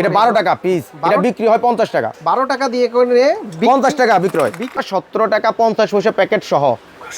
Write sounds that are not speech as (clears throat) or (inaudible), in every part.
এটা বারো টাকা পিস এটা বিক্রি হয় পঞ্চাশ টাকা। বারো টাকা দিয়ে করে পঞ্চাশ টাকা বিক্রি হয়। সতেরো টাকা পঞ্চাশ পয়সা প্যাকেট সহ।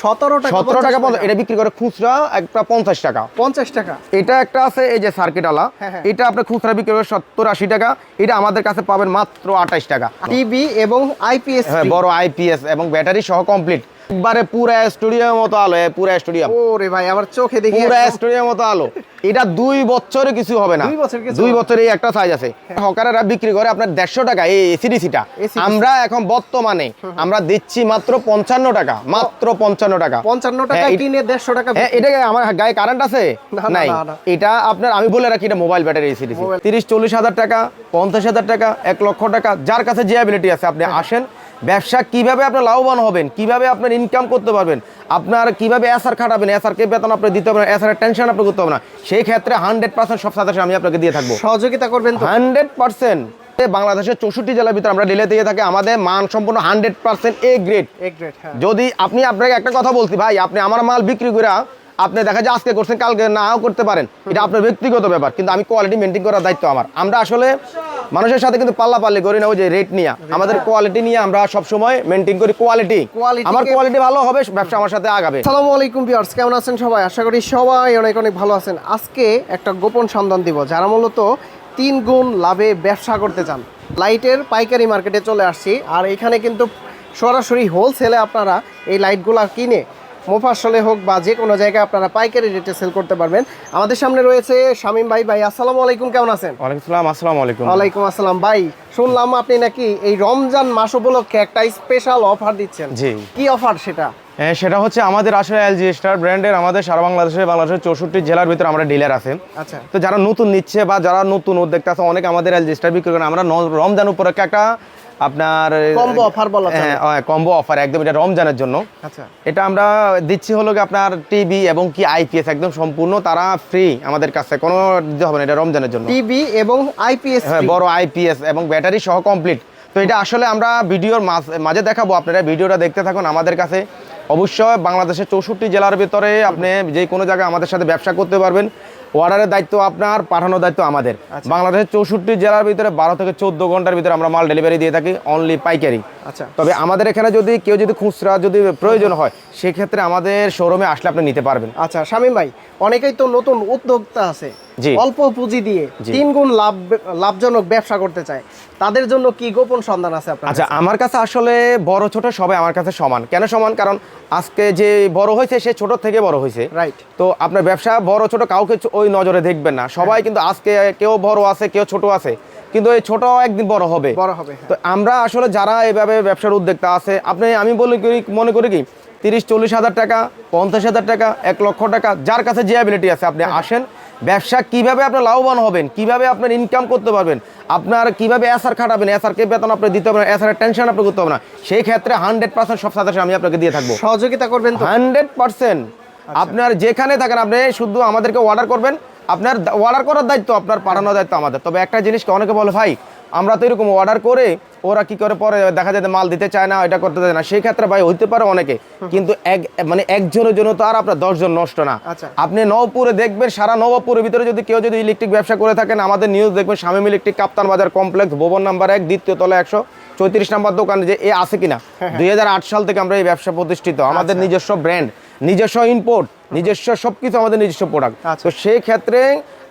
সতেরো টাকা সতেরো টাকা এটা বিক্রি করে খুচরা একটা পঞ্চাশ টাকা। পঞ্চাশ টাকা। এটা একটা আছে এই যে সার্কিট আলা হ্যাঁ, হ্যাঁ। এটা আপনার খুচরা বিক্রি করে সত্তর আশি টাকা। এটা আমাদের কাছে পাবেন মাত্র আঠাশ টাকা। টিভি এবং আইপিএস হ্যাঁ বড় আইপিএস এবং ব্যাটারি সহ কমপ্লিট একবারে পুরো স্টুডিওর মতো আলো পুরো স্টুডিয়াম। ওরে ভাই আমার চোখে দেখি পুরো স্টুডিওর মতো আলো। এটা দুই বছরে কিছু হবে না। দুই বছর দুই বছরে একটা সাইজ আছে। হকারেরা বিক্রি করে আপনার দেড়শো টাকা এই এসিডিসিটা আমরা এখন বর্তমানে আমরা দিচ্ছি মাত্র পঞ্চান্ন টাকা মাত্র পঞ্চান্ন টাকা। পঞ্চান্ন টাকা হ্যাঁ, কিনে দেড়শো টাকা হ্যাঁ এটা কি আমার গায়ে কারেন্ট আছে? না, না, নাই। এটা আপনার আমি বলে রাখি এটা মোবাইল ব্যাটারি এসিডিসি তিরিশ চল্লিশ হাজার টাকা পঞ্চাশ হাজার টাকা এক লক্ষ টাকা যার কাছে যে অ্যাবিলিটি আছে আপনি হ্যাঁ। আসেন ব্যবসা কীভাবে আপনি লাভবান হবেন কীভাবে আপনার ইনকাম করতে পারবেন আপনার কীভাবে এসআর খাটাবেন এসআর কে বেতন আপনি দিতে পারবেন এসআর টেনশন আপনি করতে হবে না সেই ক্ষেত্রে হান্ড্রেড পার্সেন্ট সব সাথে আমি আপনাকে দিয়ে থাকব। সহযোগিতা করবেন তো? হান্ড্রেড পার্সেন্ট বাংলাদেশের চৌষট্টি জেলার ভিতরে আমরা ডিলে দিয়ে থাকি আমাদের মান সম্পূর্ণ হান্ড্রেড পার্সেন্ট এ গ্রেড যদি আপনি আপনাকে একটা কথা বলছি ভাই আপনি আমার মাল বিক্রি করে আপনি দেখা যায় আজকে করছেন কালকে নাও করতে পারেন। এটা আপনার ব্যক্তিগত ব্যাপার কিন্তু আমি কোয়ালিটি মেনটেন করার দায়িত্ব আমার। আমরা আসলে মানুষের সাথে কিন্তু পাল্লা পাল্লি করি না ওই যে রেট নিয়ে। আমাদের কোয়ালিটি নিয়ে আমরা সব সময় মেনটেন করি কোয়ালিটি আমার কোয়ালিটি ভালো হবে ব্যবসা আমার সাথে আগাবে। আসসালামু আলাইকুম ভিউয়ার্স কেমন আছেন সবাই? আশা করি সবাই অনেক অনেক ভালো আছেন। আজকে একটা গোপন সন্ধান দিব যারা মূলত তিন গুণ লাভে ব্যবসা করতে চান। লাইটের পাইকারি মার্কেটে চলে আসছি আর এখানে কিন্তু সরাসরি হোলসেলে আপনারা এই লাইটগুলা কিনে মোফাসলে হোক বা যে কোনো জায়গায় আপনারা পাইকারি রেটে সেল করতে পারবেন। আমাদের সামনে রয়েছে শামীম ভাই। ভাই আসসালামু আলাইকুম কেমন আছেন? ওয়ালাইকুম আসসালাম আসসালামু আলাইকুম। ওয়ালাইকুম আসসালাম। ভাই শুনলাম আপনি নাকি এই রমজান মাস উপলক্ষে একটা স্পেশাল অফার দিচ্ছেন। জি। কি অফার সেটা? হ্যাঁ, সেটা হচ্ছে আমাদের আসলে এলজি স্টার ব্র্যান্ডের আমাদের সারা বাংলাদেশে বাংলাদেশের চৌষট্টি জেলার ভিতরে আমরা ডিলার আছে। আচ্ছা। তো যারা নতুন নিচ্ছে বা যারা নতুন উদ্যোক্তা আছে অনেক আমাদের এলজি স্টার বিক্রি করেন আমরা রমজান উপলক্ষে একটা আপনার Combo offer বলা। হ্যাঁ কম্বো অফার একদম এটা রমজানের জন্য। আচ্ছা। এটা আমরা দিচ্ছি হলো কি আপনার টিভি এবং কি আইপিএস একদম সম্পূর্ণ তারা ফ্রি আমাদের কাছে কোনো দিতে হবে না এটা রমজানের জন্য। টিভি এবং আইপিএস হ্যাঁ বড় আইপিএস এবং ব্যাটারি সহ কমপ্লিট তো এটা আসলে আমরা ভিডিওর মাঝ- মাঝে দেখাবো আপনারা ভিডিওটা দেখতে থাকুন আমাদের কাছে। অবশ্যই বাংলাদেশের চৌষট্টি জেলার ভিতরে আপনি যে কোনো জায়গায় আমাদের সাথে ব্যবসা করতে পারবেন। অর্ডারের দায়িত্ব আপনার পাঠানোর দায়িত্ব আমাদের। বাংলাদেশের চৌষট্টি জেলার ভিতরে বারো থেকে চোদ্দ ঘণ্টার ভিতরে আমরা মাল ডেলিভারি দিয়ে থাকি অনলি পাইকারি। আচ্ছা। তবে আমাদের এখানে যদি কেউ যদি খুচরা যদি প্রয়োজন হয় সেক্ষেত্রে আমাদের শোরুমে আসলে আপনি নিতে পারবেন। আচ্ছা শামীম ভাই অনেকেই তো নতুন উদ্যোক্তা আছে। অল্প পুঁজি দিয়ে। তিন গুণ লাভ লাভজনক ব্যবসা করতে চায়। তাদের জন্য কি গোপন সন্ধান আছে আপনার আচ্ছা আমার কাছে আসলে বড় ছোট সবাই আমার কাছে সমান। কেন সমান? কারণ আজকে যে বড় হয়েছে সে ছোট থেকে বড় হয়েছে। রাইট তো আপনার ব্যবসা বড় ছোট কাউকে ওই নজরে দেখবেন না। সবাই কিন্তু আজকে কেউ বড় আছে কেউ ছোট আছে। কিন্তু এই ছোট একদিন বড় হবে। বড় হবে হ্যাঁ। তো আমরা আসলে যারা এভাবে ব্যবসার উদ্যোক্তা আছে আপনি আমি বলি মনে করি কি তিরিশ চল্লিশ হাজার টাকা পঞ্চাশ হাজার টাকা এক লক্ষ টাকা যার কাছে যে অ্যাবিলিটি আছে আপনি আসেন। ব্যবসা কীভাবে আপনি লাভবান হবেন কীভাবে আপনার ইনকাম করতে পারবেন আপনার কীভাবে এসআর খাটাবেন এসআর কে বেতন আপনি দিতে পারবেন এসআর টেনশন আপনি করতে হবে না। সেই ক্ষেত্রে হান্ড্রেড পার্সেন্ট সব সাথে আমি আপনাকে দিয়ে থাকব। সহযোগিতা করবেন হান্ড্রেড পার্সেন্ট আপনার যেখানে থাকেন আপনি শুধু আমাদেরকে অর্ডার করবেন আপনার অর্ডার করার দায়িত্ব আপনার পাঠানোর দায়িত্ব আমাদের। তবে একটা জিনিসকে অনেকে বলে ভাই আমরা তো এরকম অর্ডার করে ওরা কি করে পরে দেখা যায় মাল দিতে চায় না এটা করতে চায় না। সেই ক্ষেত্রে ভাই হইতে পারে অনেকে কিন্তু এক মানে একজনের জন্য তো আর আপনার দশজন নষ্ট না। আচ্ছা। আপনি নবপুরে দেখবেন সারা নবপুরের ভিতরে যদি কেউ যদি ইলেকট্রিক ব্যবসা করে থাকেন আমাদের নিউজ দেখবেন শামীম ইলেকট্রিক কাপ্তান বাজার কমপ্লেক্স ভবন নাম্বার এক দ্বিতীয় তলা একশো চৌত্রিশ নাম্বার দোকান যে এ আছে কিনা দুই হাজার আট সাল থেকে আমরা এই ব্যবসা প্রতিষ্ঠিত। আমাদের আচ্ছা। নিজস্ব ব্র্যান্ড নিজস্ব ইম্পোর্ট নিজস্ব সবকিছু আমাদের নিজস্ব প্রোডাক্ট আচ্ছা। তো সেই ক্ষেত্রে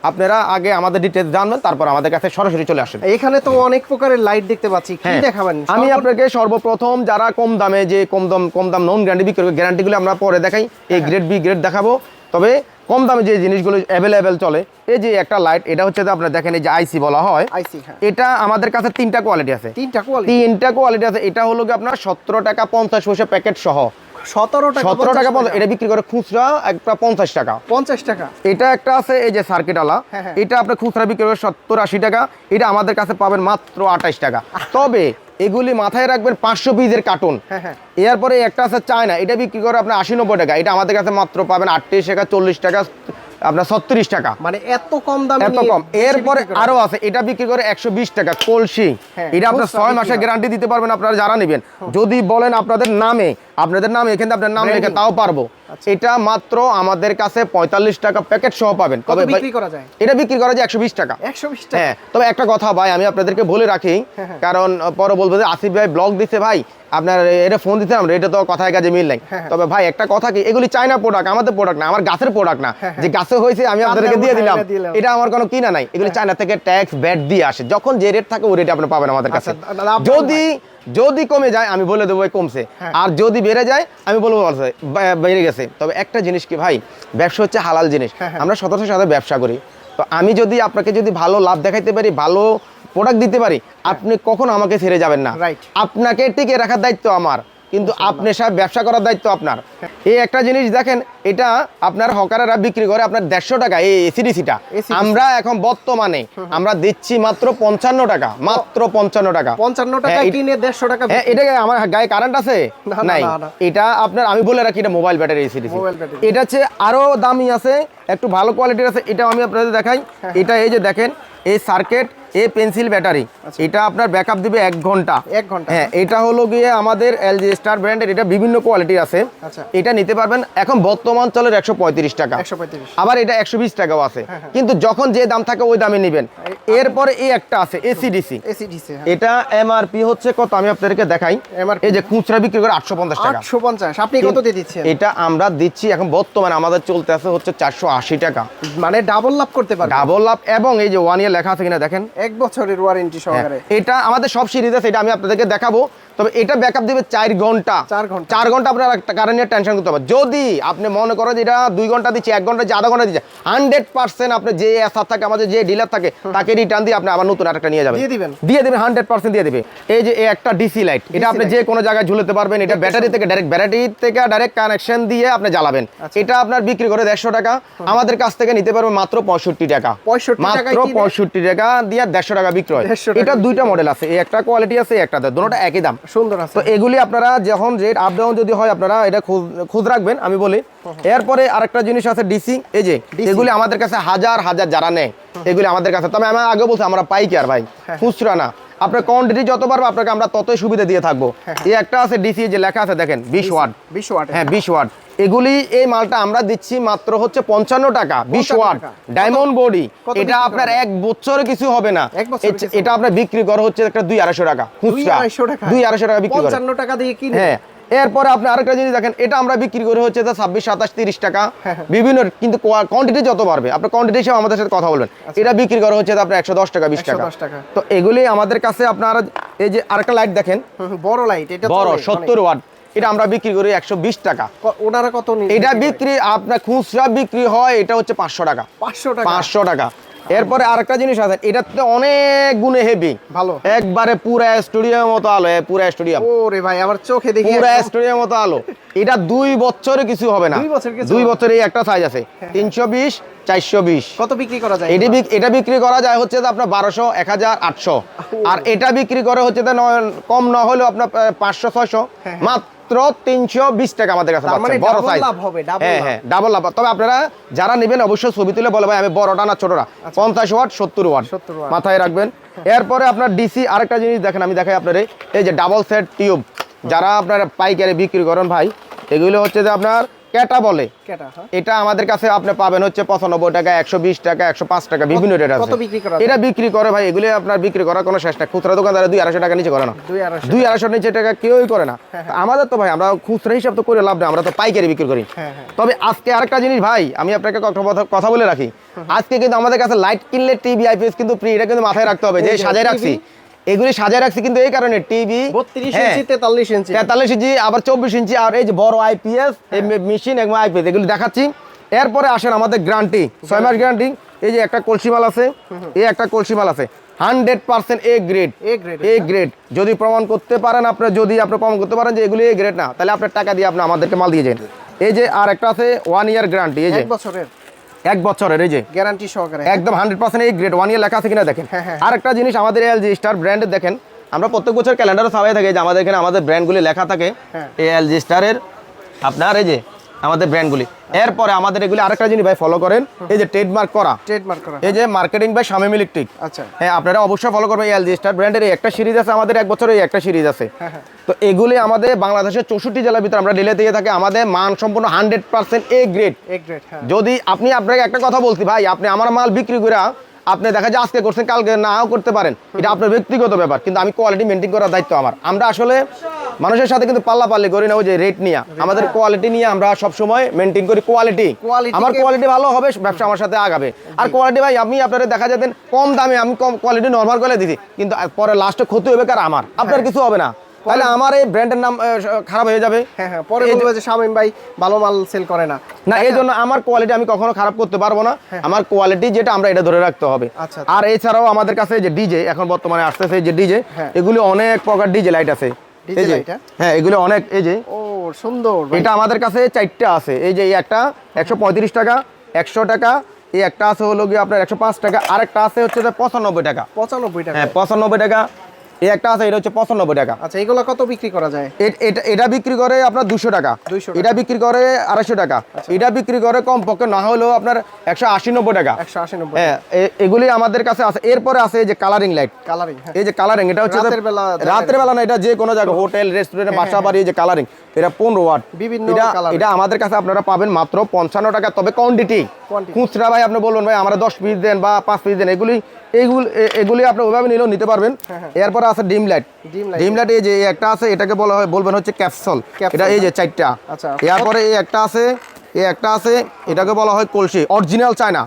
আপনারা আগে আমাদের ডিটেলস জানবেন তারপর আমাদের কাছে সরাসরি চলে আসেন। এখানে তো অনেক প্রকারের লাইট দেখতে পাচ্ছি কি হ্যাঁ, দেখাবেন? আমি আপনাকে সর্বপ্রথম যারা কম দামে যে কম দাম কম দাম নন গ্যারান্টি বিক্রি করে গ্যারান্টিগুলো আমরা পরে দেখাই। এই গ্রেড বি গ্রেড দেখাবো। তবে কম দামে যে জিনিসগুলো অ্যাভেলেবেল চলে এই যে একটা লাইট এটা হচ্ছে যে আপনার দেখেন এই যে আইসি বলা হয়। আইসি হ্যাঁ। এটা আমাদের কাছে তিনটা কোয়ালিটি আছে। তিনটা কোয়ালিটি তিনটা কোয়ালিটি আছে। এটা হলো কি আপনার সতেরো টাকা পঞ্চাশ পয়সা প্যাকেট সহ। সতেরো টাকা সতেরো টাকা? এটা বিক্রি করে খুচরা একটা পঞ্চাশ টাকা। পঞ্চাশ টাকা। এটা একটা আছে এই যে সার্কিট আলা হ্যাঁ, হ্যাঁ। এটা আপনার খুচরা বিক্রি করে সত্তর আশি টাকা এটা আমাদের কাছে পাবেন মাত্র আঠাশ টাকা। তবে এগুলি মাথায় রাখবেন পাঁচশো পিসের কার্টুন। হ্যাঁ হ্যাঁ। এরপরে একটা আছে চায়না এটা বিক্রি করে আপনার আশি নব্বই টাকা এটা আমাদের কাছে মাত্র পাবেন আটত্রিশ টাকা চল্লিশ টাকা আপনার ছত্রিশ টাকা। মানে এত কম দাম এত কম। এরপরে আরও আছে এটা বিক্রি করে একশো বিশ টাকা কলসি। হ্যাঁ, এটা আপনার ছয় মাসের গ্যারান্টি দিতে পারবেন আপনারা যারা নেবেন। যদি বলেন আপনাদের নামে আপনাদের নাম এখানে আপনার নাম। লেখে তাও পারব। এটা মাত্র আমাদের কাছে পঁয়তাল্লিশ টাকা প্যাকেট সহ পাবেন। ভাই- বিক্রি করা যায়? এটা বিক্রি করা যায় একশো বিশ টাকা। একশো বিশ টাকা? হ্যাঁ তবে একটা কথা ভাই আমি আপনাদেরকে বলে রাখি কারণ পরে বলব যে আসিফ ভাই ব্লগ দিছে ভাই আপনার এটা ফোন দিতে আমরা এটা তো কথায় কাজে মিল নাই। হ্যাঁ, হ্যাঁ। তবে ভাই একটা কথা কি এগুলি চায়না প্রোডাক্ট আমাদের প্রোডাক্ট না আমার গাছের প্রোডাক্ট না। যে গাছে হয়েছে আমি আপনাদেরকে দিয়ে দিলাম। এটা আমার কোনো কিনা নাই। এগুলি চায়না থেকে ট্যাক্স ব্যাট দিয়ে আসে। যখন যে রেট থাকে ওই রেট আপনি পাবেন আমাদের কাছে। আচ্ছা, যদি যদি কমে যায় আমি বলে দেবো কমছে। হ্যাঁ। আর যদি বেড়ে যায় আমি বলব বেড়ে গেছে। তবে একটা জিনিস কি ভাই ব্যবসা হচ্ছে হালাল জিনিস। হ্যাঁ, হ্যাঁ। আমরা সততার সাথে ব্যবসা করি। তো আমি যদি আপনাকে যদি ভালো লাভ দেখাইতে পারি ভালো প্রোডাক্ট দিতে পারি আপনি কখনো আমাকে ছেড়ে যাবেন না। আপনাকে টিকে রাখার দায়িত্ব আমার কিন্তু আপনি সব ব্যবসা করার দায়িত্ব আপনার। এই একটা জিনিস দেখেন এটা আপনার হকারেরা বিক্রি করে আপনার দেড়শো টাকা এই এসিডিসিটা। আমরা এখন বর্তমানে আমরা দিচ্ছি মাত্র পঞ্চান্ন টাকা মাত্র পঞ্চান্ন টাকা। পঞ্চান্ন টাকা হ্যাঁ, কিনে দেড়শো টাকা হ্যাঁ এটা আমার গায়ে কারেন্ট আছে? নাই। এটা আপনার আমি বলে রাখি এটা মোবাইল ব্যাটারি এসিডিসি। এটা হচ্ছে আরও দামি আছে একটু ভালো কোয়ালিটির আছে এটা আমি আপনাদের দেখাই। হ্যাঁ, এটা এই যে দেখেন এই সার্কিট এই পেন্সিল ব্যাটারি। এটা আপনার ব্যাকআপ দিবে এক ঘণ্টা। এক ঘণ্টা। হ্যাঁ এটা হলো গিয়ে আমাদের এলজি স্টার ব্র্যান্ডের এটা বিভিন্ন কোয়ালিটি আছে। আচ্ছা। এটা নিতে পারবেন এখন বর্তমান চলের একশো পঁয়ত্রিশ টাকা। আবার এটা একশো বিশ টাকাও আছে। হ্যাঁ, কিন্তু যখন যে দাম থাকে ওই দামে নেবেন। এরপরে এই একটা আছে এসিডিসি এসিডিসি এটা এমআরপি হচ্ছে কত? আমি আপনাদেরকে দেখাই। এই যে খুচরা বিক্রি করে আটশো পঞ্চাশ টাকা। আটশো পঞ্চাশ। আপনি কত দিয়ে দিচ্ছেন? এটা আমরা দিচ্ছি এখন বর্তমানে আমাদের চলতে আছে হচ্ছে চারশো আশি টাকা। মানে ডাবল লাভ করতে পারবে ডাবল লাভ এবং এই যে ওয়ান ইয়ার লেখা আছে কিনা দেখেন। এক বছরের ওয়ারেন্টি হ্যাঁ, সহকারে। এটা আমাদের সব সিরিজ আছে এটা আমি আপনাদেরকে দেখাবো। তবে এটা ব্যাকআপ দিবে চার ঘণ্টা। চার ঘণ্টা। চার ঘণ্টা আপনার একটা কারণ নিয়ে টেনশন করতে হবে। যদি আপনি মনে করেন যে এটা দুই ঘণ্টা দিচ্ছে এক ঘণ্টা দিচ্ছে আধা ঘণ্টা দিচ্ছে হান্ড্রেড পার্সেন্ট আপনি যে এসার থাকে আমাদের যে ডিলার থাকে তাকে রিটার্ন দিয়ে আপনি আবার নতুন একটা নিয়ে যাবেন। দিয়ে দিবেন? দিয়ে দেবেন হান্ড্রেড পার্সেন্ট দিয়ে দেবে। এই যে একটা ডিসি লাইট এটা আপনি যে কোনো জায়গায় ঝুলতে পারবেন এটা ব্যাটারি থেকে ডাইরেক্ট ব্যাটারি থেকে ডাইরেক্ট কানেকশন দিয়ে আপনি জ্বালাবেন। আচ্ছা। এটা আপনার বিক্রি করে দেড়শো টাকা। আমাদের কাছ থেকে নিতে পারবেন মাত্র পঁয়ষট্টি টাকা। 65 টাকায় মাত্র পঁয়ষট্টি টাকা দিয়ে দেড়শো টাকা বিক্রি 150 টাকা এটা দুইটা মডেল আছে একটা কোয়ালিটি আছে একটা দুটোটা একই দাম। সুন্দর আছে। তো এগুলি আপনারা যখন রেট আপ ডাউন যদি হয় আপনারা এটা খোঁজ খোঁজ রাখবেন আমি বলি। এরপরে আরেকটা জিনিস আছে ডিসি এই যে এগুলি আমাদের কাছে হাজার হাজার যারা নেয় এগুলি আমাদের কাছে। তবে আমি আগে বলছি আমরা পাই কি আর ভাই হ্যাঁ। খুচরা না। আপনার কোয়ান্টিটি যত বাড়বে আপনাকে আমরা ততই সুবিধা দিয়ে থাকব। এই একটা আছে ডিসি যে লেখা আছে দেখেন বিশ ওয়াট। বিশ ওয়াট। হ্যাঁ বিশ ওয়াট। এগুলি এই মালটা আমরা দিচ্ছি মাত্র হচ্ছে পঞ্চান্ন টাকা বিশ 55 ওয়াট। ডায়মন্ড বডি এটা আপনার এক বছরে কিছু হবে না। এটা আপনার বিক্রি করা হচ্ছে একটা দুই আড়াইশো টাকা দুই আড়াইশো টাকা। দুই আড়াইশো টাকা বিক্রি করে। টাকা দিয়ে কি হ্যাঁ। এরপরে আপনি আরেকটা জিনিস দেখেন এটা আমরা বিক্রি করে হচ্ছে ছাব্বিশ সাতাশ তিরিশ টাকা। হ্যাঁ, বিভিন্ন কিন্তু কোয়ান্টিটি যত বাড়বে আপনার কোয়ান্টিটি হিসেবে আমাদের সাথে কথা বলবেন। এটা বিক্রি করা হচ্ছে আপনার একশো দশ টাকা বিশ টাকা। তো এগুলি আমাদের কাছে আপনার এই যে আরেকটা লাইট দেখেন। বড় লাইট এটা বড় সত্তর ওয়াট এটা আমরা বিক্রি করি একশো বিশ টাকা। ওনারা কত এটা বিক্রি আপনার খুচরা বিক্রি হয় এটা হচ্ছে পাঁচশো টাকা। পাঁচশো টাকা। পাঁচশো টাকা। এরপরে আরেকটা জিনিস আছে এটাতে অনেক গুণে হেভি ভালো। একবারে পুরা স্টুডিয়াম মতো আলো পুরা স্টুডিয়াম ওরে ভাই আমার চোখে দেখি পুরা স্টুডিয়াম মতো আলো। এটা দুই বছরে কিছু হবে না। দুই বছর এই একটা সাইজ আছে তিনশো বিশ চারশো বিশ। কত বিক্রি করা যায়? এটি এটা বিক্রি করা যায় হচ্ছে যে আপনার বারোশো এক হাজার আটশো। আর এটা বিক্রি করে হচ্ছে কম না হলেও আপনার পাঁচশো ছয়শো। হ্যাঁ, মাত্র তিনশো বিশ টাকা আমাদের কাছে মানে বড় সাইজ হবে, হ্যাঁ হ্যাঁ ডাবল লাভ। তবে আপনারা যারা নেবেন অবশ্যই ছবি তুলে বলে ভাই আমি বড়টা না ছোটটা? পঞ্চাশ ওয়াট সত্তর ওয়াট। মাথায় রাখবেন। (laughs) এরপরে আপনার ডিসি আরেকটা জিনিস দেখেন আমি দেখাই আপনার এই যে ডাবল সেট টিউব যারা আপনার পাইকারে বিক্রি করেন ভাই এগুলো হচ্ছে যে আপনার ক্যাটা বলে? হ্যাঁ? এটা আমাদের কাছে আপনি পাবেন হচ্ছে পঁচানব্বই টাকা একশো বিশ টাকা একশো পাঁচ টাকা বিভিন্ন রেট আছে? এটা বিক্রি করে ভাই এগুলি আপনার বিক্রি করার কোনো শেষ না খুচরা দোকানদারে দুই আড়াইশো টাকা নিচে করে না। দুই আড়াইশো নিচে টাকা কেউই করে না। আমাদের তো ভাই আমরা খুচরা হিসাব তো করে লাভ না আমরা তো পাইকারি বিক্রি করি। হ্যাঁ, হ্যাঁ। তবে আজকে আরেকটা জিনিস ভাই আমি আপনাকে কথা- কথা বলে রাখি। আজকে কিন্তু আমাদের কাছে লাইট কিনলে টিভি আইপিএস কিন্তু ফ্রি এটা কিন্তু মাথায় রাখতে হবে যে সাজায় রাখছি। এগুলি সাজায় রাখছি কিন্তু এই কারণে টিভি বত্রিশ ইঞ্চি তেতাল্লিশ ইঞ্চি। তেতাল্লিশ ইঞ্চি আবার চব্বিশ ইঞ্চি আর এই যে বড় আইপিএস এই মেশিন এবং আইপিএস এগুলি দেখাচ্ছি। এরপরে আসেন আমাদের গ্যারান্টি ছয় মাস গ্যারান্টি এই যে একটা কলসি মাল আছে এই একটা কলসি মাল আছে। Hundred percent A grade A grade যদি প্রমাণ করতে পারেন আপনার যদি আপনি প্রমাণ করতে পারেন যে এগুলি এ গ্রেড না তাহলে আপনার টাকা দিয়ে আপনি আমাদেরকে মাল দিয়ে যান। এই যে আর একটা আছে ওয়ান ইয়ার গ্যারান্টি এই যে বছরের। এক বছরের এই যে। গ্যারান্টি সহকারে। একদম হান্ড্রেড পার্সেন্ট এই গ্রেড ওয়ান ইয়ার লেখা আছে কিনা দেখেন। হ্যাঁ, হ্যাঁ। আর একটা জিনিস আমাদের এলজি স্টার ব্র্যান্ড দেখেন আমরা প্রত্যেক বছর ক্যালেন্ডারও সবাই থাকে যে আমাদের এখানে আমাদের ব্র্যান্ডগুলি লেখা থাকে। এই এই এলজি স্টারের আপনার এই যে আমাদের ব্র্যান্ডগুলি এরপরে আমাদের এগুলি আরেকটা জিনিস ভাই ফলো করেন। এই যে ট্রেডমার্ক করা। ট্রেডমার্ক করা। এই যে মার্কেটিং বাই শামিম ইলেকট্রিক আচ্ছা। হ্যাঁ আপনারা অবশ্যই ফলো করবেন এলজি স্টার ব্র্যান্ডের এই একটা সিরিজ আছে আমাদের এক বছরের এই একটা সিরিজ আছে। হ্যাঁ, হ্যাঁ। তো এগুলি আমাদের বাংলাদেশের চৌষট্টি জেলার ভিতরে আমরা ডিলে দিয়ে থাকি। আমাদের মান সম্পূর্ণ hundred percent A grade A grade যদি আপনি আপনাকে একটা কথা বলছি ভাই আপনি আমার মাল বিক্রি করে আপনি দেখা যায় আজকে করছেন কালকে নাও করতে পারেন। এটা আপনার ব্যক্তিগত ব্যাপার কিন্তু আমি কোয়ালিটি মেনটেন করার দায়িত্ব আমার। আমরা আসলে মানুষের সাথে কিন্তু পাল্লা পাল্লি করি না ওই যে রেট নিয়ে। আমাদের কোয়ালিটি নিয়ে আমরা সব সময় মেনটেন করি কোয়ালিটি আমার কোয়ালিটি ভালো হবে ব্যবসা আমার সাথে আগাবে। আর কোয়ালিটি ভাই আপনি আপনাদের দেখা যেতেন কম দামে আমি কম কোয়ালিটি নর্মাল করে দিছি। কিন্তু পরে লাস্টে ক্ষতি হবে কার? আমার। আপনার কিছু হবে না। তাহলে আমার এই ব্র্যান্ডের নাম খারাপ হয়ে যাবে। হ্যাঁ হ্যাঁ পরে বলবে যে শামিম ভাই ভালো মাল সেল করে না। না এই জন্য আমার কোয়ালিটি আমি কখনো খারাপ করতে পারব না। আমার কোয়ালিটি যেটা আমরা এটা ধরে রাখতে হবে। হ্যাঁ, আচ্ছা, আর এছাড়াও আমাদের কাছে যে ডিজে এখন বর্তমানে আসতেছে যে ডিজে হ্যাঁ। এগুলি অনেক প্রকার ডিজে লাইট আছে। এই হ্যাঁ? এগুলো অনেক এই যে ও সুন্দর এটা আমাদের কাছে চারটা আছে। এই যে একটা একশো পঁয়ত্রিশ টাকা একশো টাকা এই একটা আছে হলো গিয়ে আপনার একশো পাঁচ টাকা আর একটা আছে হচ্ছে পঁচানব্বই টাকা। পঁচানব্বই টাকা। হ্যাঁ পঁচানব্বই টাকা এই একটা আছে এটা হচ্ছে পঁচানব্বই টাকা। আচ্ছা এগুলো কত বিক্রি করা যায়? এটা বিক্রি করে আপনার দুশো টাকা। 200 টাকা। এটা বিক্রি করে আড়াইশো টাকা। এটা বিক্রি করে কম পক্ষে না হলেও আপনার একশো আশি নব্বই টাকা। একশো আশি নব্বই হ্যাঁ এগুলি আমাদের কাছে আছে। এরপরে আছে যে কালারিং লাইট কালারিং হ্যাঁ। এই যে কালারিং এটা হচ্ছে রাতের বেলা রাতের বেলা না এটা যে কোনো জায়গায় হোটেল রেস্টুরেন্ট বাসা বাড়ি যে কালারিং এটা পনেরো ওয়াট। বিভিন্ন এটা এটা আমাদের কাছে আপনারা পাবেন মাত্র পঞ্চান্ন টাকা তবে কোয়ান্টিটি খুচরা ভাই আপনি বলবেন ভাই আমরা দশ পিস দেন বা পাঁচ পিস দেন এগুলি এইগুলি এগুলি আপনি ওইভাবে নিলেও নিতে পারবেন। এরপরে আছে ডিম লাইট। Dim light. এই যে একটা আছে এটাকে বলা হয় বলবেন হচ্ছে ক্যাপসুল। এটা এই যে চারটা। আচ্ছা। এরপরে এই একটা আছে এই একটা আছে এটাকে বলা হয় কলসি। Original China.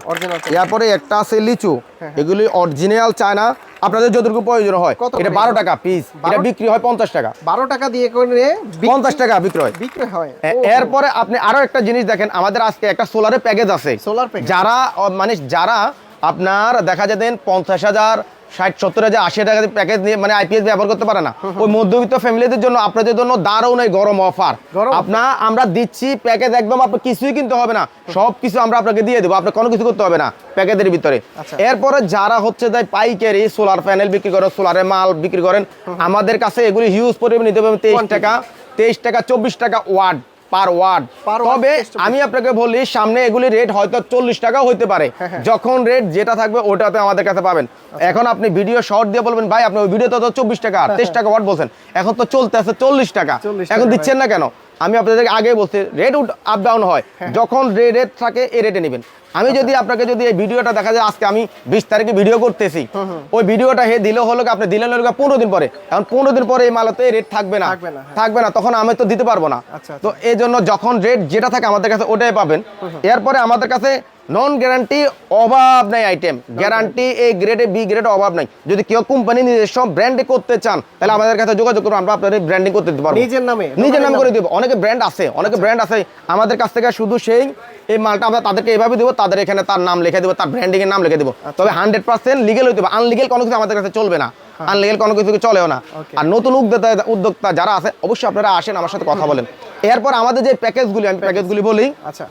এরপরে একটা আছে লিচু। এগুলি অরিজিনাল চায়না। আপনাদের যতটুকু প্রয়োজন হয় এটা বারো টাকা পিস এটা বিক্রি হয় পঞ্চাশ টাকা। বারো টাকা দিয়ে করে পঞ্চাশ টাকা বিক্রি হয়। বিক্রি হয়। এরপরে আপনি আরও একটা জিনিস দেখেন আমাদের আজকে একটা সোলারের প্যাকেজ আছে। Package। যারা মানে যারা আপনার দেখা যেতেন পঞ্চাশ হাজার ষাট সত্তর হাজার আশি টাকা প্যাকেজ নিয়ে মানে আইপিএস ব্যবহার করতে পারে না। ওই মধ্যবিত্ত ফ্যামিলিদের জন্য আপনাদের জন্য দারুণ এই গরম অফার আপনার আমরা দিচ্ছি প্যাকেজ একদম আপনার কিছুই কিনতে হবে না। সব কিছু আমরা আপনাকে দিয়ে দেবো আপনার কোনো কিছু করতে হবে না প্যাকেজের ভিতরে। আচ্ছা। এরপরে যারা হচ্ছে যে পাইকারি সোলার প্যানেল বিক্রি করে সোলারের মাল বিক্রি করেন আমাদের কাছে এগুলি হিউজ পরিমাণে নিতে পারবেন তেইশ টাকা তেইশ টাকা চব্বিশ টাকা ওয়ার্ড পার ওয়ার্ড। তবে আমি আপনাকে বলি সামনে এগুলি রেট হয়তো চল্লিশ টাকাও হইতে পারে। হ্যাঁ, যখন রেট যেটা থাকবে ওটাতে আমাদের কাছে পাবেন। এখন আপনি ভিডিও শর্ট দিয়ে বলবেন ভাই আপনি ওই ভিডিওতে তো চব্বিশ টাকা আর তেইশ টাকা ওয়াট বলছেন। এখন তো চলতে আছে চল্লিশ টাকা। এখন দিচ্ছেন না কেন? আমি আপনাদেরকে আগে বলছি রেট আপ ডাউন হয়। যখন যখন রেট থাকে এ রেটে নেবেন। আমি আচ্ছা। যদি আপনাকে যদি এই ভিডিওটা দেখা যায় আজকে আমি বিশ তারিখে ভিডিও করতেছি। ওই ভিডিওটা হে দিলে হলো আপনি দিলেন হলো পনেরো দিন পরে। এখন পনেরো দিন পরে এই মালাতে রেট থাকবে না। থাকবে না, হ্যাঁ। থাকবে না তখন আমি তো দিতে পারব না। আচ্ছা, তো এই জন্য যখন রেট যেটা থাকে আমাদের কাছে ওটাই পাবেন। এরপরে আমাদের কাছে নন গ্যারান্টি অভাব নাই আইটেম গ্যারান্টি এই গ্রেডে বি গ্রেডে অভাব নাই। যদি কেউ কোম্পানি নিজস্ব ব্র্যান্ডে করতে চান তাহলে আমাদের কাছে যোগাযোগ করুন আমরা আপনাদের ব্র্যান্ডিং করতে দিতে পারব। নিজের নামে? নিজের নাম করে দিব। অনেকে ব্র্যান্ড আছে অনেকে ব্র্যান্ড আছে। আমাদের কাছ থেকে শুধু সেই এই মালটা আমরা তাদেরকে এভাবে দেবো তাদের এখানে তার নাম লিখে দেবো তার ব্র্যান্ডিং এর নাম লিখে দেবো। আচ্ছা। তবে হান্ড্রেড পার্সেন্ট লিগেল হইতে হবে। আনলিগেল কোনো কিছু আমাদের কাছে চলবে না। আনলিগেল কোনো কিছু চলেও না। হ্যাঁ। আর নতুন উদ্যোক্তা উদ্যোক্তা যারা আছে অবশ্যই আপনারা আসেন আমার সাথে কথা বলেন। এরপর আমাদের যে প্যাকেজগুলি আমি প্যাকেজগুলি বলি। আচ্ছা।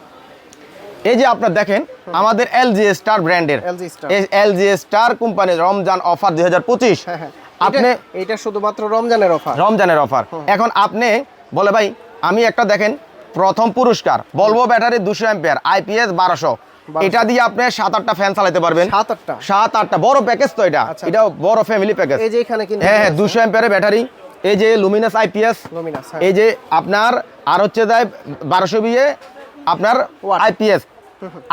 এই যে আপনার দেখেন আমাদের এলজি স্টার ব্র্যান্ডের Star। এলজি স্টার কোম্পানির রমজান অফার দুই হাজার পঁচিশ। হ্যাঁ হ্যাঁ। আপনি এটা- এটা শুধুমাত্র রমজানের অফার রমজানের অফার এখন আপনি বলে ভাই আমি একটা দেখেন প্রথম পুরস্কার বলব ব্যাটারি দুশো অ্যাম্পিয়ার আইপিএস বারোশো। এটা দিয়ে আপনি সাত আটটা ফ্যান চালাতে পারবেন। সাত আটটা? সাত আটটা। বড় প্যাকেজ তো এটা। আচ্ছা, এটা বড় ফ্যামিলি প্যাকেজ এই যে এখানে কিন্তু হ্যাঁ হ্যাঁ দুশো অ্যাম্পিয়ারের ব্যাটারি এই যে লুমিনাস আইপিএস হ্যাঁ। এই যে আপনার আর হচ্ছে যায় বারোশো বিয়ে আপনার আইপিএস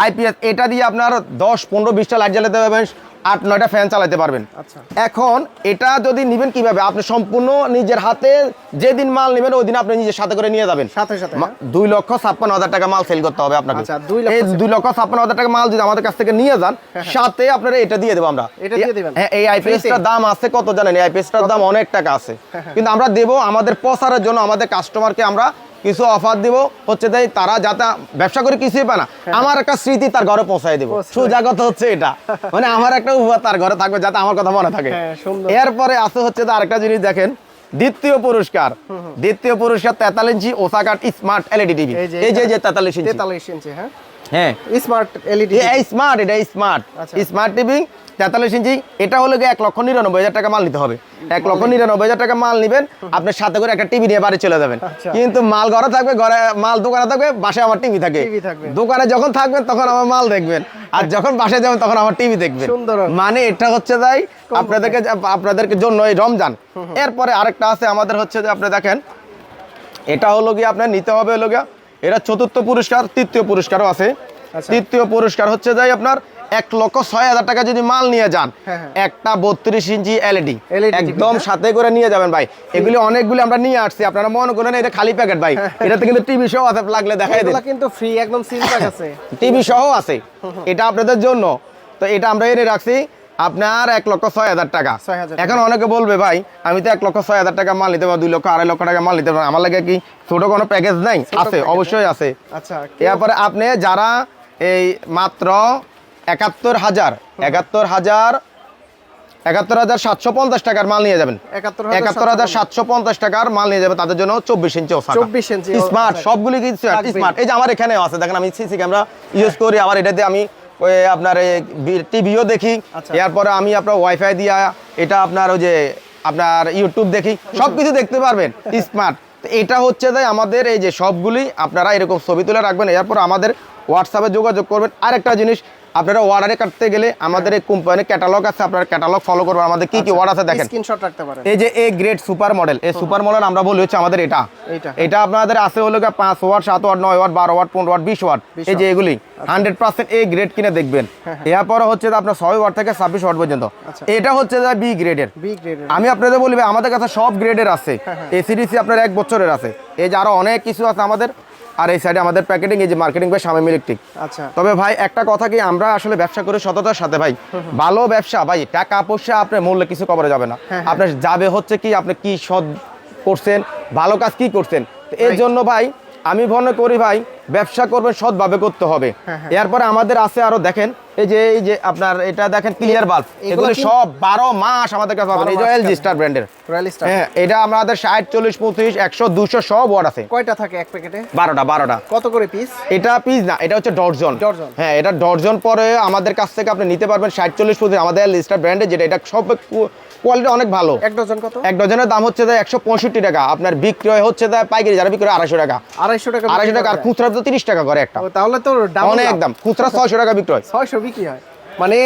আইপিএস এটা দিয়ে আপনার দশ পনেরো বিশটা লাইট জ্বালাতে পারবেন। আট নয়টা ফ্যান চালাতে পারবেন। আচ্ছা। এখন এটা যদি নিবেন কীভাবে? আপনি সম্পূর্ণ নিজের হাতে যেদিন মাল নেবেন ওই দিন আপনি নিজের সাথে করে নিয়ে যাবেন। সাথে সাথে দুই লক্ষ ছাপ্পান্ন হাজার টাকা মাল সেল করতে হবে আপনাকে। আচ্ছা, এই দুই লক্ষ ছাপ্পান্ন হাজার টাকা মাল যদি আমাদের কাছ থেকে নিয়ে যান সাথে আপনারা এটা দিয়ে দেবো আমরা? হ্যাঁ এই আইপিএসটার Free-তে? দাম আছে কত জানেন? এই আইপিএসটার দাম অনেক টাকা আছে। কিন্তু আমরা দেবো আমাদের প্রচারের জন্য আমাদের কাস্টমারকে আমরা কিছু অফার দিব হচ্ছে তাই তারা যাতে ব্যবসা করে কিছুই পায় না। আমার একটা স্মৃতি তার ঘরে পৌঁছায় দেবো। সুজাগত হচ্ছে এটা। মানে আমার একটা উপহার তার ঘরে থাকবে যাতে আমার কথা মনে থাকে। হ্যাঁ, এরপরে আছে হচ্ছে যে আরেকটা জিনিস দেখেন দ্বিতীয় পুরস্কার। দ্বিতীয় পুরস্কার তেতাল্লিশ ইঞ্চি ওসাকাট স্মার্ট এলইডি টিভি এই যে যে তেতাল্লিশ ইঞ্চি। তেতাল্লিশ ইঞ্চি হ্যাঁ? হ্যাঁ। স্মার্ট এলইডি এই স্মার্ট এটা স্মার্ট। স্মার্ট টিভি তেতাল্লিশ ইঞ্চি এটা হলো গিয়ে এক লক্ষ নিরানব্বই হাজার টাকা মাল নিতে হবে। এক লক্ষ নিরানব্বই হাজার টাকা মাল নেবেন আপনার সাথে করে একটা টিভি নিয়ে বাড়ি চলে যাবেন। আচ্ছা। কিন্তু মাল ঘরে থাকবে ঘরে মাল দোকানে থাকবে বাসায় আমার টিভি থাকে। দোকানে যখন থাকবেন তখন আমার মাল দেখবেন। আর যখন বাসায় যাবেন তখন আমার টিভি দেখবেন। মানে এটা হচ্ছে যাই আপনাদেরকে আপনাদেরকে জন্য এই রমজান। এরপরে আরেকটা আছে আমাদের হচ্ছে যে আপনি দেখেন এটা হলো গিয়ে আপনার নিতে হবে হলো গিয়া এটা চতুর্থ পুরস্কার তৃতীয় পুরস্কারও আছে। আচ্ছা। তৃতীয় পুরস্কার হচ্ছে যাই আপনার এক লক্ষ ছয় হাজার টাকা যদি মাল নিয়ে যান হ্যাঁ, হ্যাঁ। একটা বত্রিশ ইঞ্চি এলইডি। একদম সাথে করে নিয়ে যাবেন ভাই। এগুলি অনেকগুলি আমরা নিয়ে আসছি আপনারা মনে করেন এটা খালি প্যাকেট ভাই এটাতে কিন্তু টিভি সহ আছে লাগলে দেখাই দিন। এগুলা কিন্তু ফ্রি একদম আছে। (laughs) টিভি সহ আছে এটা আপনাদের জন্য। তো এটা আমরা এনে রাখছি আপনার এক লক্ষ ছয় হাজার টাকা। এখন অনেকে বলবে ভাই আমি তো এক লক্ষ ছয় হাজার টাকা মাল নিতে পারব দুই লক্ষ আড়াই লক্ষ টাকা মাল নিতে পারব। আমার লাগে কি ছোট কোনো প্যাকেজ নাই? আছে অবশ্যই আছে। আচ্ছা এরপরে আপনি যারা এই মাত্র একাত্তর হাজার একাত্তর হাজার একাত্তর হাজার সাতশো পঞ্চাশ টাকার মাল নিয়ে যাবেন। একাত্তর হাজার সাতশো পঞ্চাশ টাকার মাল নিয়ে যাবে তাদের জন্য চব্বিশ ইঞ্চি 24 ইঞ্চি স্মার্ট সবগুলি স্মার্ট এই যে আমার এখানেও আছে দেখেন আমি সিসি ক্যামেরা ইউজ করি আবার এটাতে আমি আপনার টিভিও দেখি। আচ্ছা। এরপরে আমি আপনার ওয়াইফাই দিয়া এটা আপনার ওই যে আপনার ইউটিউব দেখি সব কিছু দেখতে পারবেন স্মার্ট। এটা হচ্ছে যে আমাদের এই যে সবগুলি আপনারা এরকম ছবি তুলে রাখবেন এরপর আমাদের হোয়াটসঅ্যাপে যোগাযোগ করবেন। আরেকটা জিনিস আপনারা অর্ডারে কাটতে গেলে আমাদের এই কোম্পানির ক্যাটালগ আছে আপনারা ক্যাটালগ ফলো করবেন। আমাদের কি কি অর্ডার আছে দেখেন। স্ক্রিনশট রাখতে পারেন। এই যে এ গ্রেড সুপার মডেল এই সুপার মডেল আমরা বলি হচ্ছে আমাদের এটা। এইটা। এটা আপনাদের আছে হলো গিয়ে পাঁচ ওয়াট সাত ওয়াট নয় ওয়াট বারো ওয়াট পনেরো ওয়াট বিশ ওয়াট। এই যে এগুলি হান্ড্রেড পার্সেন্ট এ গ্রেড কিনে দেখবেন। এরপরে হচ্ছে যে আপনার ছয় ওয়াট থেকে ছাব্বিশ ওয়াট পর্যন্ত। আচ্ছা। এটা হচ্ছে যে বি গ্রেডের বি গ্রেডের আমি আপনাদের বলি আমাদের কাছে সব গ্রেডের আছে। হ্যাঁ, এসিডিসি আপনার এক বছরের আছে। এই যে আরও অনেক কিছু আছে আমাদের। আর এই সাইডে আমাদের প্যাকেটিং এই যে মার্কেটিং ভাই স্বামী ইলেকট্রিক আচ্ছা। তবে ভাই একটা কথা কি আমরা আসলে ব্যবসা করি সততার সাথে ভাই। ভালো ব্যবসা ভাই টাকা পয়সা আপনার মূল্যে কিছু করা যাবে না। হ্যাঁ, আপনার যাবে হচ্ছে কি আপনি কি সৎ করছেন ভালো কাজ কি করছেন? এর জন্য ভাই আমি মনে করি ভাই ব্যবসা করবেন সৎভাবে করতে হবে। হ্যাঁ, হ্যাঁ। এরপরে আমাদের আছে আরও দেখেন এই যে এই যে আপনার এটা দেখেন ক্লিয়ার বাল্ব এগুলো সব বারো মাস আমাদের কাছে পাবেন। এই এলজি স্টার ব্র্যান্ডের রয়্যাল স্টার হ্যাঁ এটা আমাদের ষাট চল্লিশ পঁচিশ একশো দুশো সব ওয়াট আছে। কয়টা থাকে এক প্যাকেটে? বারোটা বারোটা। কত করে পিস এটা পিস না এটা হচ্ছে ডর্জন। হ্যাঁ এটা ডর্জন পরে আমাদের কাছ থেকে আপনি নিতে পারবেন ষাট চল্লিশ পঁচিশ আমাদের লিস্টার ব্র্যান্ডের যেটা এটা সব কোয়ালিটি অনেক ভালো। এক ডজন কত? এক ডজনের দাম হচ্ছে একশো পঁয়ষট্টি টাকা। আপনার বিক্রয় হচ্ছে পাইকারি যারা বিক্রয় আড়াইশো টাকা। আড়াইশো টাকা আড়াইশো টাকা আর খুচরা তো তিরিশ টাকা করে একটা। তাহলে তো অনেক দাম। খুচরা ছয়শো টাকা বিক্রয়। ছয়শো বিক্রি হয়। মানে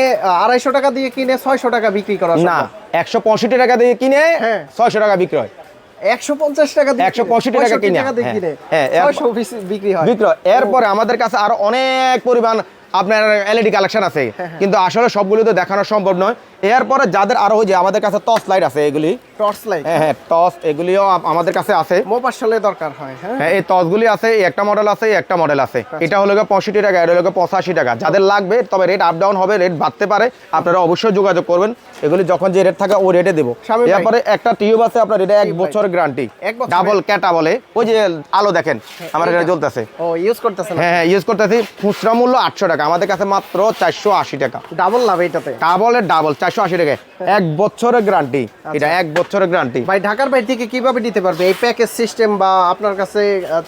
আড়াইশো টাকা দিয়ে কিনে ছয়শো টাকা বিক্রি করা না একশো পঁয়ষট্টি টাকা দিয়ে কিনে হ্যাঁ। ছয়শো টাকা বিক্রয়। একশো পঞ্চাশ টাকা দিয়ে 165 টাকা কিনে, হ্যাঁ, হ্যাঁ, বিক্রি হয়। বিক্রয়। এরপরে আমাদের কাছে আরও অনেক পরিমাণ আপনার এলইডি কালেকশন আছে। হ্যাঁ, কিন্তু আসলে সবগুলো তো দেখানো সম্ভব নয়। এরপরে যাদের আরও যে আমাদের কাছে টর্চ লাইট আছে এগুলি টর্চ লাইট হ্যাঁ হ্যাঁ টস এগুলিও আমাদের কাছে আছে। মোপাশালে দরকার হয় হ্যাঁ? হ্যাঁ এই টসগুলি আছে একটা মডেল আছে একটা মডেল আছে। আচ্ছা। এটা হলো পঁয়ষট্টি টাকা এটা হলো পঁচাশি টাকা। যাদের লাগবে তবে রেট আপ ডাউন হবে রেট বাড়তে পারে আপনারা অবশ্যই যোগাযোগ করবেন। এগুলি যখন যে রেট থাকে ওই রেটে দেবো। এরপরে একটা টিউব আছে আপনার এটা এক বছর গ্যারান্টি? ডাবল ক্যাটা বলে। ওই যে আলো দেখেন আমার এখানে এইটা? জ্বলতেছে। ও ইউজ করতেছেন হ্যাঁ হ্যাঁ ইউজ করতেছি। খুচরা মূল্য আটশো টাকা। আমাদের কাছে মাত্র চারশো আশি টাকা। ডাবল লাভ এইটাতে? ডাবলের ডাবল চারশো আশি টাকা এক বছরের গ্যারান্টি আচ্ছা। এটা এক বছরের গ্যারান্টি ভাই ঢাকার বাইরে থেকে কীভাবে নিতে পারবে? এই প্যাকেজ সিস্টেম বা আপনার কাছে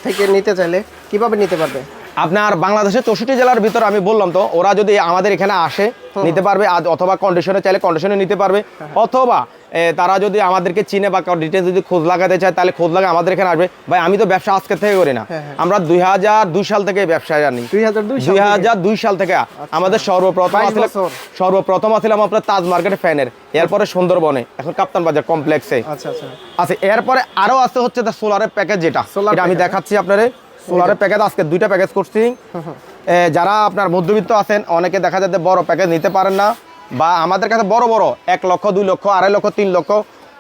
থেকে নিতে চাইলে কীভাবে নিতে পারবে? আপনার বাংলাদেশের চৌষট্টি জেলার ভিতর আমি বললাম তো ওরা যদি আমাদের এখানে আসে নিতে পারবে অথবা কন্ডিশনে চাইলে কন্ডিশনে নিতে পারবে। অথবা এ, তারা যদি আমাদেরকে চিনে বা ডিটেলস যদি খোঁজ লাগাতে চায় তাহলে খোঁজ লাগা আমাদের এখানে আসবে। ভাই আমি তো ব্যবসা আজকে থেকে করি না। হ্যাঁ, হ্যাঁ। আমরা দুই হাজার দুই সাল থেকে ব্যবসায় জানি দুই হাজার দুই সাল থেকে? আমাদের সর্বপ্রথম আসলে। সর্বপ্রথম আসলাম আপনার তাজ মার্কেট ফ্যানের। এরপরে সুন্দরবনে এখন কাপ্তান বাজার কমপ্লেক্সে। আচ্ছা আচ্ছা। আচ্ছা এরপরে আরও আছে হচ্ছে সোলারের প্যাকেজ যেটা। এটা আমি দেখাচ্ছি আপনারে। সোলারের প্যাকেজ আজকে দুইটা প্যাকেজ করছি। যারা আপনার মধ্যবিত্ত আছেন অনেকে দেখা যাচ্ছে বড় প্যাকেজ নিতে পারেন না। বা আমাদের কাছে বড় বড় এক লক্ষ দুই লক্ষ আড়াই লক্ষ তিন লক্ষ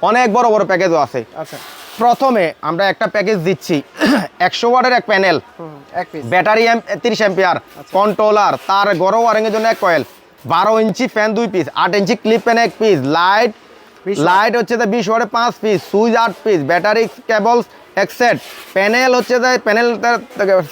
অনেক বড় বড় প্যাকেজও আছে। আচ্ছা। প্রথমে আমরা একটা প্যাকেজ দিচ্ছি। (clears throat) একশো ওয়াটের এক প্যানেল। ব্যাটারি তিরিশ অ্যাম্পিয়ার। কন্ট্রোলার তার গরম ওয়ারিং এর জন্য এক কয়েল বারো ইঞ্চি ফ্যান দুই পিস আট ইঞ্চি ক্লিপ প্যান এক পিস লাইট লাইট হচ্ছে বিশ ওয়াটে পাঁচ পিস সুইচ আট পিস ব্যাটারি কেবল এক সেট প্যানেল হচ্ছে যে প্যানেল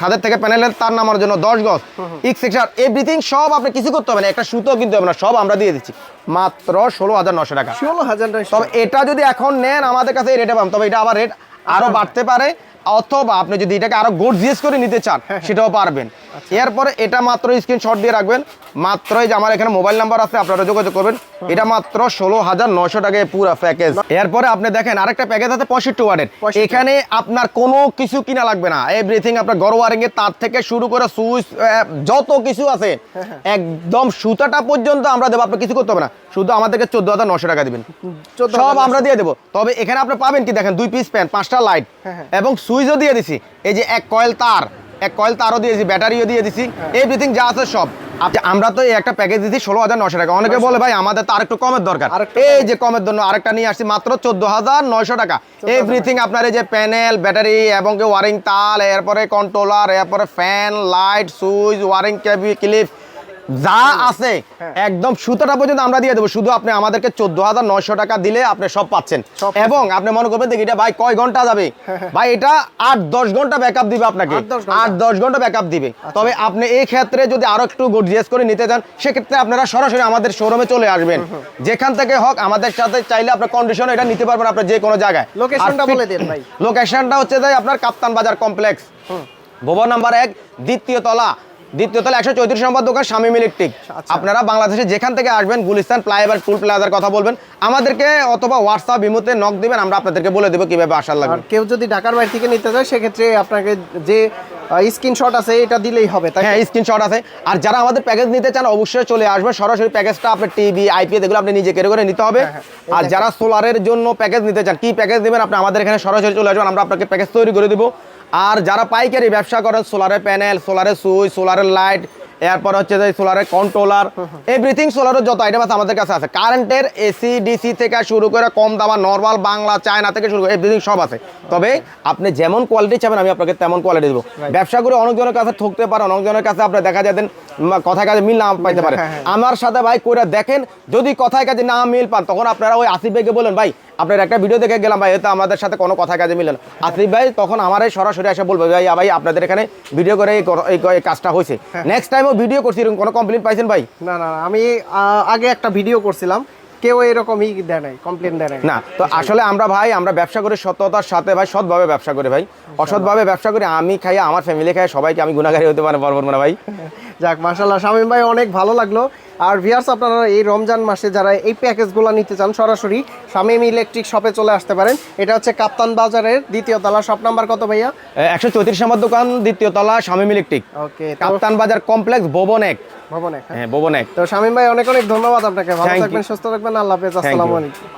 ছাদের থেকে প্যানেলের তার নামার জন্য দশ গজ। ইক সেকশন এভরিথিং সব আপনি কিছু করতে হবে না। একটা সুতো কিন্তু হবে না সব আমরা দিয়ে দিচ্ছি। মাত্র ষোলো হাজার নশো টাকা। ষোলো হাজার তবে এটা যদি এখন নেন আমাদের কাছে এই রেটে পাবেন। তবে এটা আবার রেট আরও বাড়তে পারে। অথবা আপনি যদি এটাকে আরও গর্জিয়াস করে নিতে চান সেটাও পারবেন। এরপরে এটা মাত্র স্ক্রিনশট দিয়ে রাখবেন। মাত্রই যে আমার এখানে মোবাইল নাম্বার আছে আপনারা যোগাযোগ করবেন। এটা মাত্র ষোলো হাজার নয়শো টাকায় পুরো প্যাকেজ এরপরে আপনি দেখেন আরেকটা প্যাকেজ আছে পঁয়ষট্টি ওয়ার্ডের এখানে আপনার কোনো কিছু কিনা লাগবে না। এভরিথিং আপনার ঘর ওয়ারিং এর তার থেকে শুরু করে সুইচ যত কিছু আছে একদম সুতাটা পর্যন্ত আমরা দেবো আপনি কিছু করতে হবে না। শুধু আমাদেরকে চোদ্দ হাজার নশো টাকা দিবেন। 14,900 সব আমরা দিয়ে দেবো। তবে এখানে আপনি পাবেন কি দেখেন? দুই পিস প্যান্ট পাঁচটা লাইট হ্যাঁ, হ্যাঁ। এবং সুইচও দিয়ে দিছি। এই যে এক কয়েল তার এক কয়েল তারও দিয়েছি ব্যাটারিও দিয়ে দিছি হ্যাঁ। এভরিথিং যা আছে সব। আমরা তো এই একটা প্যাকেজ দিচ্ছি ষোলো হাজার নশো টাকা। অনেকে বলে ভাই আমাদের তো আরেকটু কমের দরকার। এই যে কমের জন্য আরেকটা নিয়ে আসছি মাত্র চোদ্দ হাজার নয়শো টাকা। এভরিথিং আপনার এই যে প্যানেল ব্যাটারি এবং ওয়ারিং তাল এরপরে কন্ট্রোলার এরপরে ফ্যান লাইট সুইচ ওয়ারিং কেবি ক্লিপ যা আছে। একদম সুতোটা পর্যন্ত আমরা দিয়ে দেবো। শুধু আপনি আমাদেরকে চোদ্দ হাজার নয়শো টাকা দিলে আপনি সব পাচ্ছেন। এবং আপনি মনে করবেন দেখি এটা ভাই কয় ঘণ্টা যাবে? (laughs) ভাই এটা আট দশ ঘণ্টা ব্যাকআপ দিবে আপনাকে। আট, দশ ঘণ্টা। আচ্ছা। আট দশ ঘণ্টা ব্যাকআপ দিবে। তবে আপনি এই ক্ষেত্রে যদি আরও একটু গর্জিয়াস করে নিতে চান সেক্ষেত্রে আপনারা সরাসরি আমাদের শোরুমে চলে আসবেন। যেখান থেকে হোক আমাদের সাথে চাইলে আপনার কন্ডিশন এটা নিতে পারবেন আপনার যে কোনো জায়গায়। লোকেশনটা বলে দিন ভাই। লোকেশনটা হচ্ছে যে আপনার কাপ্তান বাজার কমপ্লেক্স ভবন নাম্বার এক দ্বিতীয় তলা। দ্বিতীয় তলা একশো চৌত্রিশ নম্বর দোকান শামীম ইলেকট্রিক আচ্ছা। আপনারা বাংলাদেশে যেখান থেকে আসবেন গুলিস্তান ফ্লাইওভার টুল প্লাজার কথা বলবেন আমাদেরকে অথবা হোয়াটসঅ্যাপ বিমুতে নক দিবেন আমরা আপনাদেরকে বলে দেবো কীভাবে আসার লাগবে কেউ যদি ঢাকার বাইরে থেকে নিতে চায় সেক্ষেত্রে আপনাকে যে স্ক্রিনশট আছে এটা দিলেই হবে তাই? হ্যাঁ স্ক্রিনশট আছে আর যারা আমাদের প্যাকেজ নিতে চান অবশ্যই চলে আসবে সরাসরি প্যাকেজটা আপনার টিভি আইপিএস এগুলো আপনি নিজে কেড়ে করে নিতে হবে হ্যাঁ, হ্যাঁ। আর যারা সোলারের জন্য প্যাকেজ নিতে চান কি প্যাকেজ নেবেন আপনি আমাদের এখানে সরাসরি চলে আসবেন আমরা আপনাকে প্যাকেজ তৈরি করে দিব আর যারা পাইকারি ব্যবসা করেন সোলারের প্যানেল সোলারের সুইচ সোলারের লাইট এরপর হচ্ছে যে সোলারের কন্ট্রোলার এভরিথিং সোলারের যত আইটেম আছে আমাদের কাছে আছে। কারেন্টের এসি ডিসি থেকে শুরু করে কম দামা নর্মাল বাংলা চায়না থেকে শুরু করে এভরিথিং সব আছে। তবে আপনি যেমন কোয়ালিটি চাবেন আমি আপনাকে তেমন কোয়ালিটি দেবো। ব্যবসা করে অনেকজনের কাছে ঠকতে পারেন অনেকজনের কাছে আপনার দেখা যায় দেন কথায় কাজে মিল না পাইতে পারে হ্যাঁ, হ্যাঁ। আমার সাথে ভাই কইরা দেখেন যদি কথায় কাজে না মিল পান তখন আপনারা ওই আসিফ ভাইকে বলেন ভাই আপনার একটা ভিডিও দেখে গেলাম ভাই এতে আমাদের সাথে কোনো কথা কাজে মিলে না। আসিফ ভাই তখন আমার এই সরাসরি এসে বলবে ভাই ভাই আপনাদের এখানে ভিডিও করে এই কাজটা হয়েছে। হ্যাঁ। নেক্সট টাইমও ভিডিও করছি এরকম কোনো কমপ্লেন পাইছেন ভাই? না না না, আমি আগে একটা ভিডিও করছিলাম কেউ এরকমই দেয় নাই কমপ্লেন দেয় নাই। না তো আসলে আমরা ভাই আমরা ব্যবসা করি সততার সাথে ভাই সৎভাবে ব্যবসা করি ভাই। অসৎভাবে ব্যবসা করি আমি খাই আমার ফ্যামিলি খাই সবাইকে আমি গুণাগারি হতে পারে পারব না ভাই। (laughs) যাক মাশাল্লাহ শামীম ভাই অনেক ভালো লাগল। আর ভিয়ার্স আপনারা এই রমজান মাসে যারা এই প্যাকেজগুলো নিতে চান সরাসরি শামীম ইলেকট্রিক শপে চলে আসতে পারেন। এটা হচ্ছে কাপ্তান বাজারের দ্বিতীয় তলা। শপ নাম্বার কত ভাইয়া? একশো চৌত্রিশ নম্বর দোকান দ্বিতীয় তলা শামীম ইলেকট্রিক ওকে কাপ্তান বাজার কমপ্লেক্স ভবন এক। ভবনে হ্যাঁ। ভবন এক। তো শামীম ভাই অনেক অনেক ধন্যবাদ আপনাকে। ভালো থাকবেন সুস্থ থাকবেন। আল্লাহ হাফেজ আসসালামু আলাইকুম।